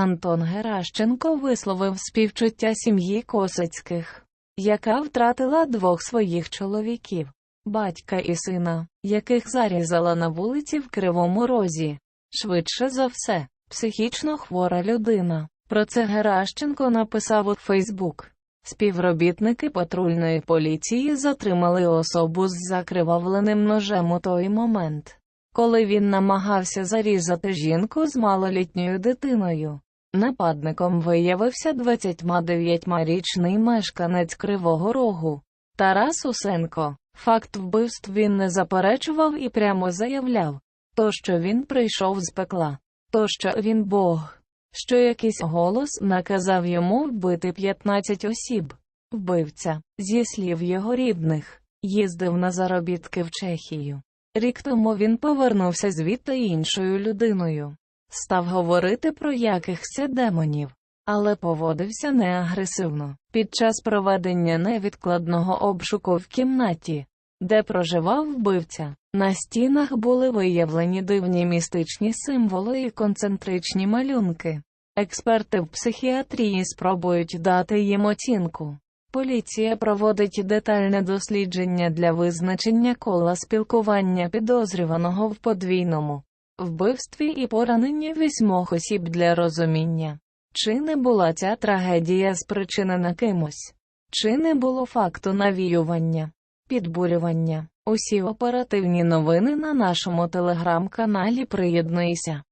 Антон Геращенко висловив співчуття сім'ї Косицьких, яка втратила двох своїх чоловіків, батька і сина, яких зарізала на вулиці в Кривому Розі. Швидше за все, психічно хвора людина. Про це Геращенко написав у Фейсбук. Співробітники патрульної поліції затримали особу з закривавленим ножем у той момент, коли він намагався зарізати жінку з малолітньою дитиною. Нападником виявився 29-річний мешканець Кривого Рогу Тарас Усенко. Факт вбивств він не заперечував і прямо заявляв, то що він прийшов з пекла, то що він Бог, що якийсь голос наказав йому вбити 15 осіб. Вбивця, зі слів його рідних, їздив на заробітки в Чехію. Рік тому він повернувся звідти іншою людиною. Став говорити про якихось демонів, але поводився неагресивно. Під час проведення невідкладного обшуку в кімнаті, де проживав вбивця, на стінах були виявлені дивні містичні символи і концентричні малюнки. Експерти в психіатрії спробують дати їм оцінку. Поліція проводить детальне дослідження для визначення кола спілкування підозрюваного в подвійному вбивстві і поранення вісьмох осіб для розуміння. Чи не була ця трагедія спричинена кимось? Чи не було факту навіювання, підбурювання? Усі оперативні новини на нашому телеграм-каналі Приєднуйся.